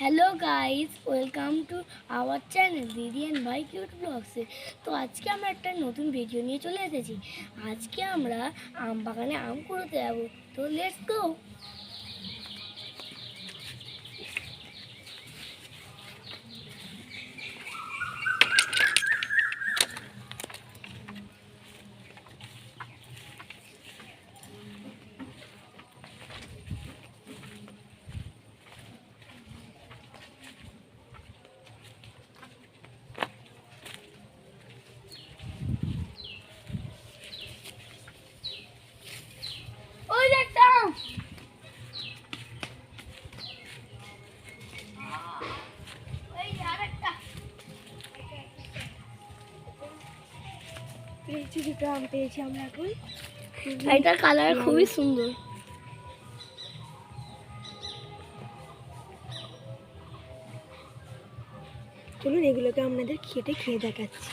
Hello guys welcome to our channel Didi and Bhai cute ব্লগসে তো আজকে আমরা একটা নতুন ভিডিও নিয়ে চলে এসেছি। আজকে আমরা আম বাগানে আম কুড়োতে যাব। তো লেটস গো ওই একটা আম ওই আরেকটা পেয়েছি দুটো আম পেয়েছি আমরা এখন। এটার কালার খুবই সুন্দর। চলুন এগুলোকে আপনাদের খেটে খেয়ে দেখাচ্ছি।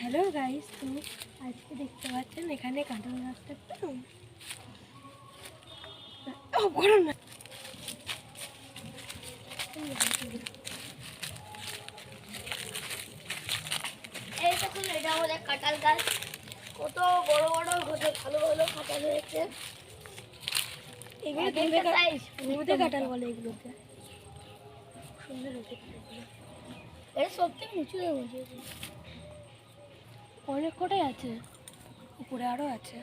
হ্যালো গাইস তো আজকে দেখতে পাচ্ছেন এখানে কাঁঠাল গাছটা গরম না। এই দেখুন এটা আমাদের কাঁঠাল গাছ। কত বড় বড় কত ভালো ভালো কাঁঠাল হয়েছে। এগুলো দুধে একটা দুধে কাঁঠাল বলে এগুলোকে। সুন্দর হয়েছে এটা সত্যি উঁচু হয়ে উঁচু অনেক কটাই আছে? উপরে আরও আছে।